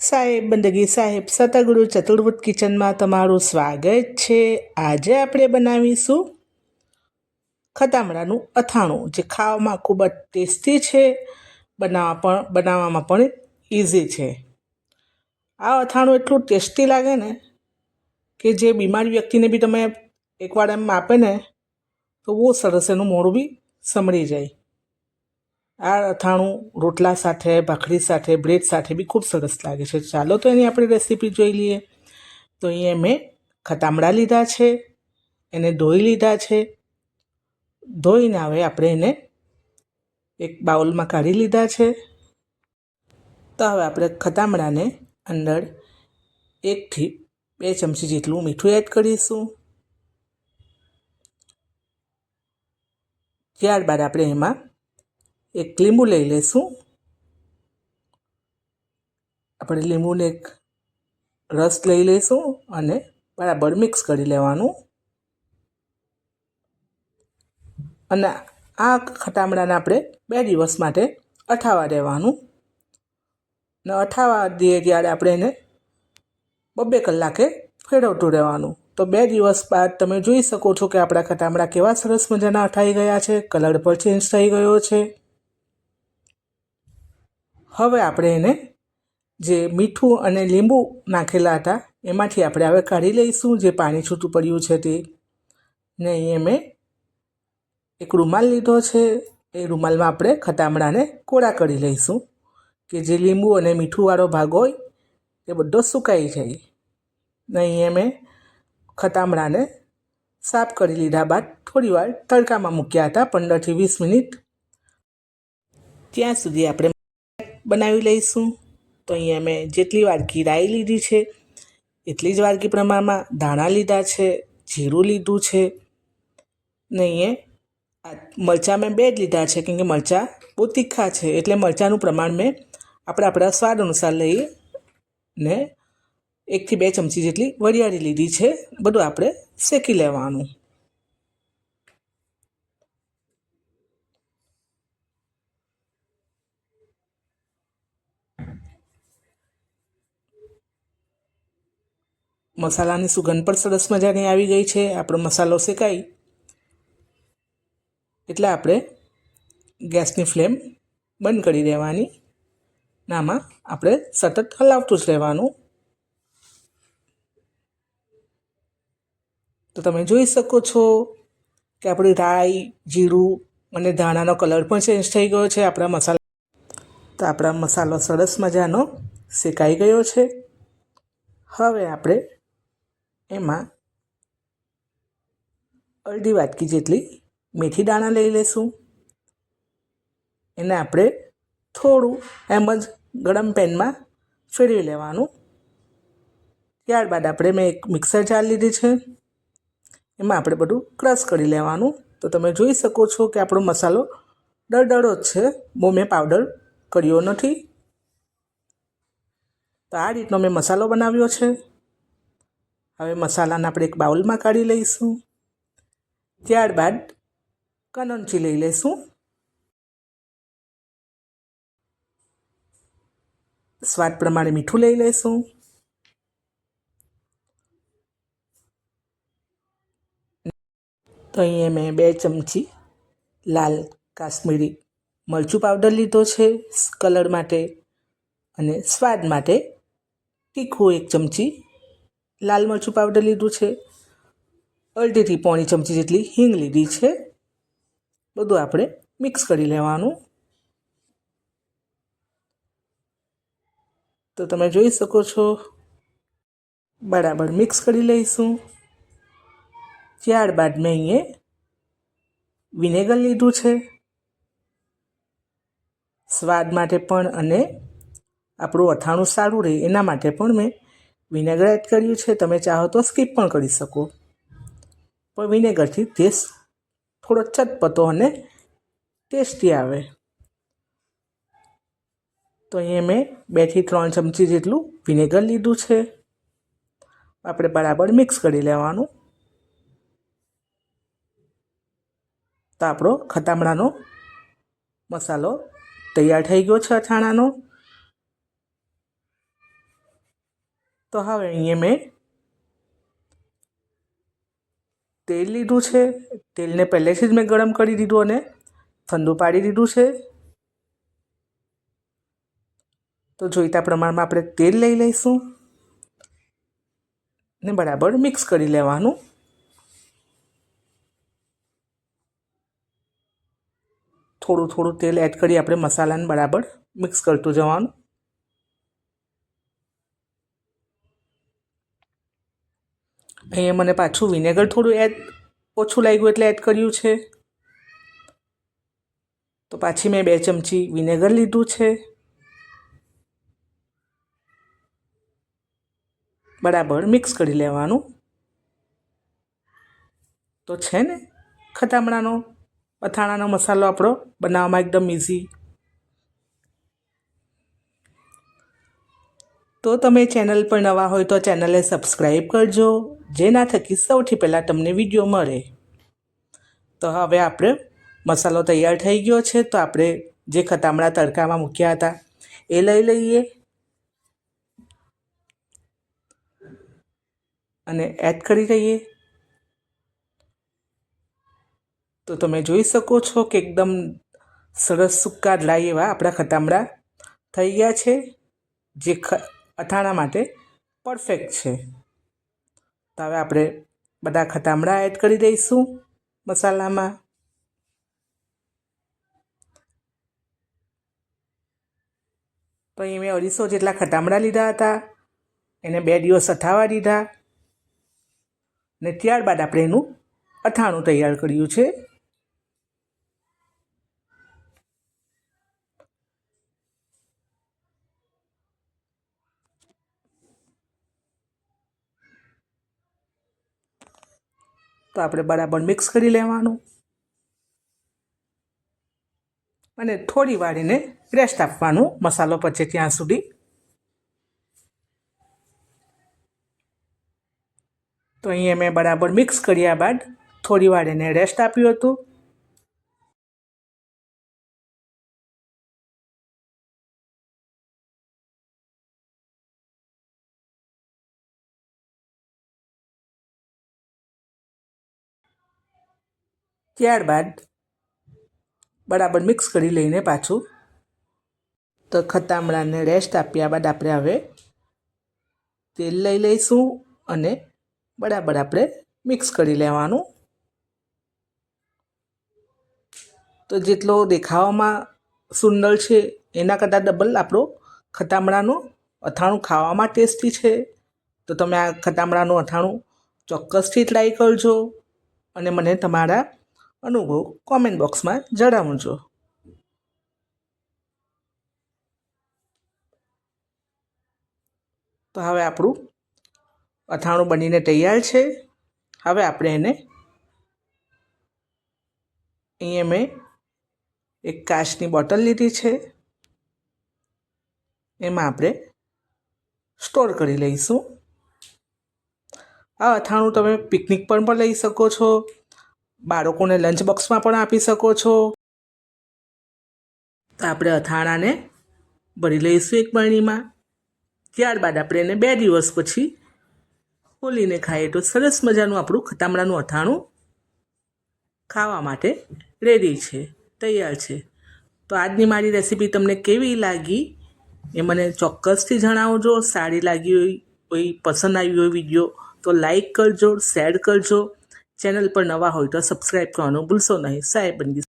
સાહેબ, બંદગી સાહેબ, સતગુરુ ચતુર્ભુજ કિચનમાં તમારું સ્વાગત છે. આજે આપણે બનાવીશું ખતામડાનું અથાણું, જે ખાવામાં ખૂબ જ ટેસ્ટી છે, બનાવવા પણ, બનાવવામાં પણ ઇઝી છે. આ અથાણું એટલું ટેસ્ટી લાગે ને કે જે બીમાર વ્યક્તિને બી તમે એકવાર એમ આપે ને, તો બહુ સરસ એનું મોડું બી સમળી જાય. આ અથાણું રોટલા સાથે, ભાખરી સાથે, બ્રેડ સાથે બી ખૂબ સરસ લાગે છે. ચાલો તો એની આપણે રેસીપી જોઈ લઈએ. તો અહીંયા મેં ખતામડા લીધા છે, એને ધોઈ લીધા છે. ધોઈને હવે આપણે એને એક બાઉલમાં કાઢી લીધા છે. તો હવે આપણે ખતામડાને અંદર એકથી બે ચમચી જેટલું મીઠું એડ કરીશું. ત્યારબાદ આપણે એમાં એક લીંબુ લઈ લઈશું. આપણે લીંબુને એક રસ લઈ લઈશું અને બરાબર મિક્સ કરી લેવાનું. અને આ ખટામડાને આપણે બે દિવસ માટે અઠાવા દેવાનું. અને અઠાવા દઈએ ત્યારે આપણે એને બબ્બે કલાકે ફેરવતું રહેવાનું. તો બે દિવસ બાદ તમે જોઈ શકો છો કે આપણા ખટામડા કેવા સરસ મજાના અઠાઈ ગયા છે, કલર પણ ચેન્જ થઈ ગયો છે. હવે આપણે એને જે મીઠું અને લીંબુ નાખેલા હતા, એમાંથી આપણે હવે કાઢી લઈશું. જે પાણી છૂટું પડ્યું છે તે ને એ મેં એક રૂમાલ લીધો છે. એ રૂમાલમાં આપણે ખટામડાને કોળા કરી લઈશું કે જે લીંબુ અને મીઠુંવાળો ભાગ હોય એ બધો સુકાઈ જાય. ને અહીંયા મેં ખટામડાને સાફ કરી લીધા બાદ થોડીવાર તડકામાં મૂક્યા હતા, પંદરથી વીસ મિનિટ. ત્યાં સુધી આપણે બનાવી લઈશું. તો અહીંયા મેં જેટલી વાડકી રાઈ લીધી છે, એટલી જ વાડકી પ્રમાણમાં ધાણા લીધા છે, જીરું લીધું છે. ને અહીંયા મરચાં મેં બે જ લીધા છે, કેમ કે મરચાં બહુ તીખા છે, એટલે મરચાંનું પ્રમાણ મેં આપણે આપણા સ્વાદ અનુસાર લઈએ. ને એકથી બે ચમચી જેટલી વરિયાળી લીધી છે, બધું આપણે શેકી લેવાનું. મસાલાની સુગંધ પણ સરસ મજાની આવી ગઈ છે. આપણો મસાલો શેકાઈ. એટલે આપણે ગેસની ફ્લેમ બંધ કરી દેવાની. આમાં આપણે સતત હલાવતું જ રહેવાનું. તો તમે જોઈ શકો છો કે આપણી રાઈ, જીરું અને ધાણાનો કલર પણ ચેન્જ થઈ ગયો છે આપણા મસાલા. તો આપણા મસાલો સરસ મજાનો શેકાઈ ગયો છે. હવે આપણે એમાં અડધી વાટકી જેટલી મેથી દાણા લઈ લઈશું એને આપણે થોડું એમ જ ગરમ પેનમાં ફેરવી લેવાનું. ત્યારબાદ આપણે મેં એક મિક્સર જાર લીધી છે. એમાં આપણે બધું ક્રશ કરી લેવાનું. તો તમે જોઈ શકો છો કે આપણો મસાલો દળદળો જ છે. બહુ મેં પાવડર કર્યો નથી. તો આ રીતનો મેં મસાલો બનાવ્યો છે. હવે મસાલાને આપણે એક બાઉલમાં કાઢી લઈશું. ત્યારબાદ કનંચી લઈ લઈશું. સ્વાદ પ્રમાણે મીઠું લઈ લઈશું. તો અહીંયા મેં બે ચમચી લાલ કાશ્મીરી મરચું પાવડર લીધો છે કલર માટે અને સ્વાદ માટે તીખું એક ચમચી લાલ મરચું પાવડર લીધું છે. અડધીથી પોણી ચમચી જેટલી હિંગ લીધી છે. બધું આપણે મિક્સ કરી લેવાનું. તો તમે જોઈ શકો છો. બરાબર મિક્સ કરી લઈશું. ત્યારબાદ મેં અહીંયા વિનેગર લીધું છે. સ્વાદ માટે પણ અને આપણું અથાણું સારું રહે એના માટે પણ મેં વિનેગર એડ કર્યું છે, તમે ચાહો તો સ્કીપ પણ કરી શકો. પણ વિનેગરથી ટેસ્ટ થોડો ચટપટો અને ટેસ્ટી આવે. તો અહીંયા મેં બેથી ત્રણ ચમચી જેટલું વિનેગર લીધું છે. આપણે બરાબર મિક્સ કરી લેવાનું. તો આપણો ખતામણાનો મસાલો તૈયાર થઈ ગયો છે અથાણાનો. તો હવે અહીંયા મેં તેલ લીધું છે. તેલને પહેલેથી જ મેં ગરમ કરી દીધું અને ઠંડુ પાડી દીધું છે. તો જોઈતા પ્રમાણમાં આપણે તેલ લઈ લઈશું ને બરાબર મિક્સ કરી લેવાનું. થોડું થોડું તેલ એડ કરી આપણે મસાલાને બરાબર મિક્સ કરતું જવાનું. અહીંયા મને પાછું વિનેગર થોડું એડ ઓછું લાગ્યું એટલે એડ કર્યું છે. તો પાછી મેં બે ચમચી વિનેગર લીધું છે. બરાબર મિક્સ કરી લેવાનું. તો છે ને ખતામણાનો અથાણાનો મસાલો આપણો બનાવવામાં એકદમ ઇઝી તો તમે ચેનલ પર નવા હોય તો ચેનલને સબસ્ક્રાઈબ કરજો જેના થકી સૌથી પહેલાં તમને વીડિયો મળે. તો હવે આપણે મસાલો તૈયાર થઈ ગયો છે, તો આપણે જે ખતામણા તડકામાં મૂક્યા હતા, એ લઈ લઈએ. અને એડ કરી દઈએ. તો તમે જોઈ શકો છો કે એકદમ સરસ સુકા ડ્રાય એવા આપણા ખતામડા થઈ ગયા છે. જે ખ અથાણા માટે પરફેક્ટ છે. તો હવે આપણે બધા ખટામડા એડ કરી દઈશું મસાલામાં. તો અહીં મેં અઢીસો જેટલા ખટામડા લીધા હતા. એને બે દિવસ અથાવા દીધા. ને ત્યારબાદ આપણે એનું અથાણું તૈયાર કર્યું છે. તો આપણે બરાબર મિક્સ કરી લેવાનું. અને થોડી વાર રેસ્ટ આપવાનું મસાલો પચે ત્યાં સુધી. તો અહીંયા મેં બરાબર મિક્સ કર્યા બાદ થોડી વાર રેસ્ટ આપ્યું હતું. ત્યારબાદ બરાબર મિક્સ કરી લઈને પાછું તો ખતામણાને રેસ્ટ આપ્યા બાદ આપણે હવે તેલ લઈ લઈશું અને બરાબર આપણે મિક્સ કરી લેવાનું. તો જેટલો દેખાવામાં સુંદર છે, એના કરતાં ડબલ આપણો ખતામણાનું અથાણું ખાવામાં ટેસ્ટી છે. તો તમે આ ખતામણાનું અથાણું ચોક્કસથી ટ્રાય કરજો અને મને તમારા અનુભવ કોમેન્ટ બોક્સમાં જણાવજો. તો હવે આપણું અથાણું બનીને તૈયાર છે. હવે આપણે એને અહીંયા મેં એક કાચની બોટલ લીધી છે. એમાં આપણે સ્ટોર કરી લઈશું. આ અથાણું તમે પિકનિક પર પણ લઈ શકો છો. બાળકોને લંચ બોક્સમાં પણ આપી શકો છો. તો આપણે અથાણાને ભરી લઈશું એક બરણીમાં. ત્યારબાદ આપણે એને બે દિવસ પછી ખોલીને ખાઈએ તો સરસ મજાનું આપણું ખટામડાનું અથાણું ખાવા માટે રેડી છે, તૈયાર છે. તો આજની મારી રેસીપી તમને કેવી લાગી એ મને ચોક્કસથી જણાવજો. સારી લાગી હોય કોઈ પસંદ આવી હોય વીડિયો તો લાઈક કરજો શેર કરજો. ચેનલ પર નવા હોય તો સબસ્ક્રાઈબ કરવાનું ભૂલશો નહીં. સાહેબ બંદી